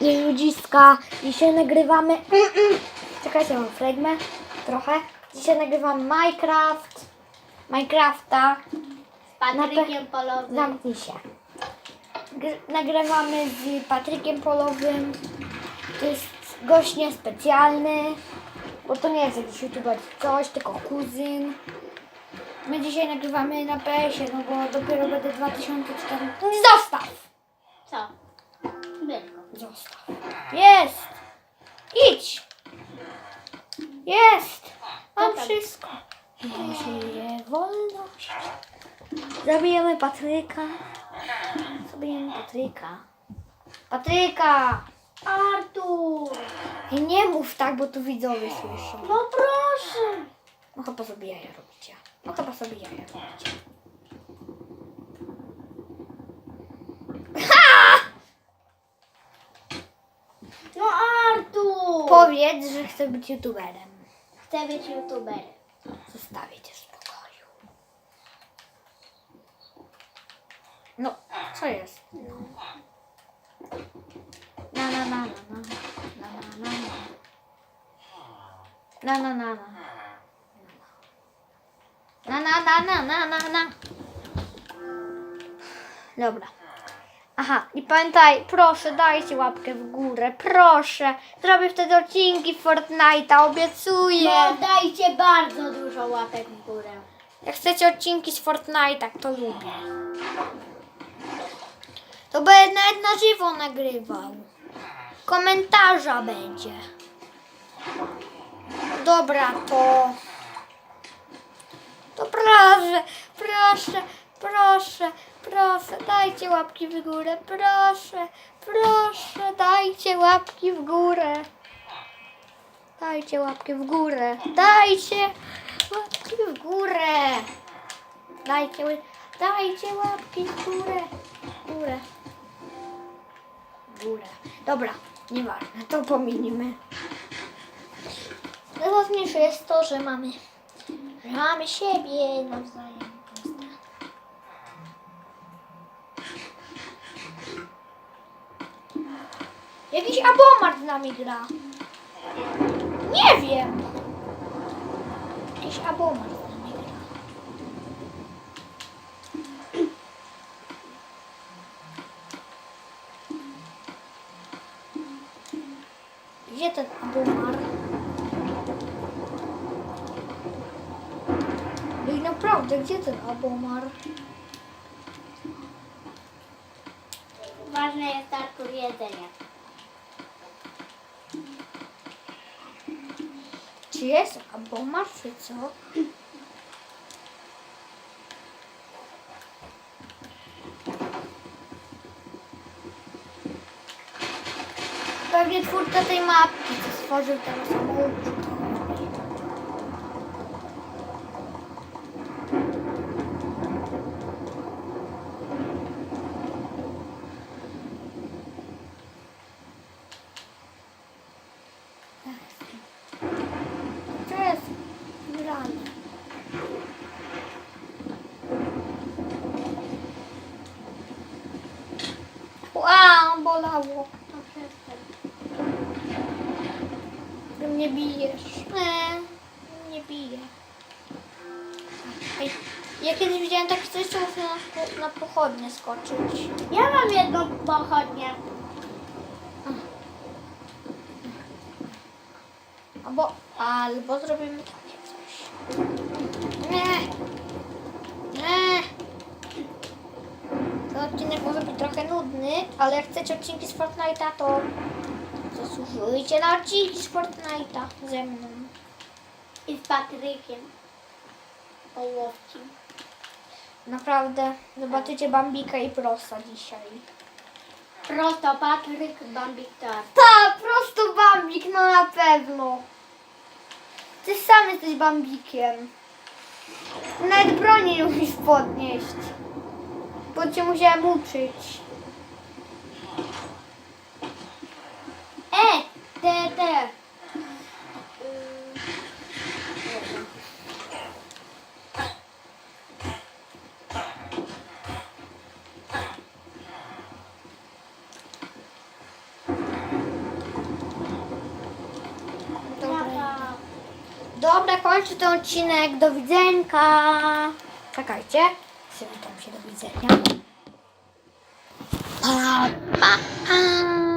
Ludziska, dzisiaj nagrywamy. Czekajcie, mam flegmę trochę. Dzisiaj nagrywam Minecraft. Minecrafta. Z Patrykiem Polowym. Zamknij się. Gr- nagrywamy z Patrykiem Polowym. To jest gość niespecjalny, bo to nie jest jakiś youtuber coś, tylko kuzyn. My dzisiaj nagrywamy na PS-ie, no bo dopiero będę 2014. Zostaw! Zostaw. Jest! Idź! Jest! Mam wszystko. Żyje wolność. Zabijemy Patryka. Zabijemy Patryka. Patryka! Artur! I nie mów tak, bo tu widzowie słyszą. No proszę! No chyba sobie jaja robicie. No chyba sobie jaja robicie. No Artur! Powiedz, że chcę być youtuberem. Chcę być youtuberem. Zostawię cię w spokoju. No, co jest? Na na na na na na na na na na na na na na na na na na na Dobra. Aha, i pamiętaj, proszę, dajcie łapkę w górę, proszę. Zrobię wtedy odcinki Fortnite'a, obiecuję. No dajcie bardzo dużo łapek w górę. Jak chcecie odcinki z Fortnite'a, to lubię. To będę nawet na żywo nagrywał. Komentarza będzie. Dobra, to... To proszę, proszę, proszę, proszę, dajcie łapki w górę, proszę, proszę, dajcie łapki w górę. Dajcie łapki w górę. Dajcie łapki w górę. Dajcie, dajcie łapki w górę. Górę. Górę. Dobra, nieważne, to pominimy. Najważniejsze jest to, że mamy, że mamy siebie nawzajem. Jakiś abomar z nami gra. Nie wiem. Jakiś abomar z nami gra. Gdzie ten abomar? Ej, naprawdę, gdzie ten abomar? Ważne jest Artur jedzenie. Czy jest abomar, czy co? Pewnie twórca tej mapki, co stworzył ten samochód. Co jest grane? Wow, bolało. No. Ty mnie bijesz. Nie, bije. Ja kiedyś widziałem takie coś, co na, na pochodnie skoczyć. Ja mam jedną pochodnię. Albo, albo zrobimy takie coś. Nie. Nie. Ten odcinek może być ale jak chcecie odcinki z Fortnite'a, to zasłużujcie na odcinki z Fortnite'a ze mną. I z Patrykiem. Ołowcim. Naprawdę, zobaczycie Bambika i Prosa dzisiaj. Prosto Patryk Bambik Tar. Tak, prosto Bambik, no na pewno. Ty sam jesteś Bambikiem. Nawet broni nie umiesz podnieść. Bo cię musiałem uczyć. E, te, te. Dobra, kończę ten odcinek. Do widzenia. Czekajcie. Witam się do widzenia. Pa, pa, pa.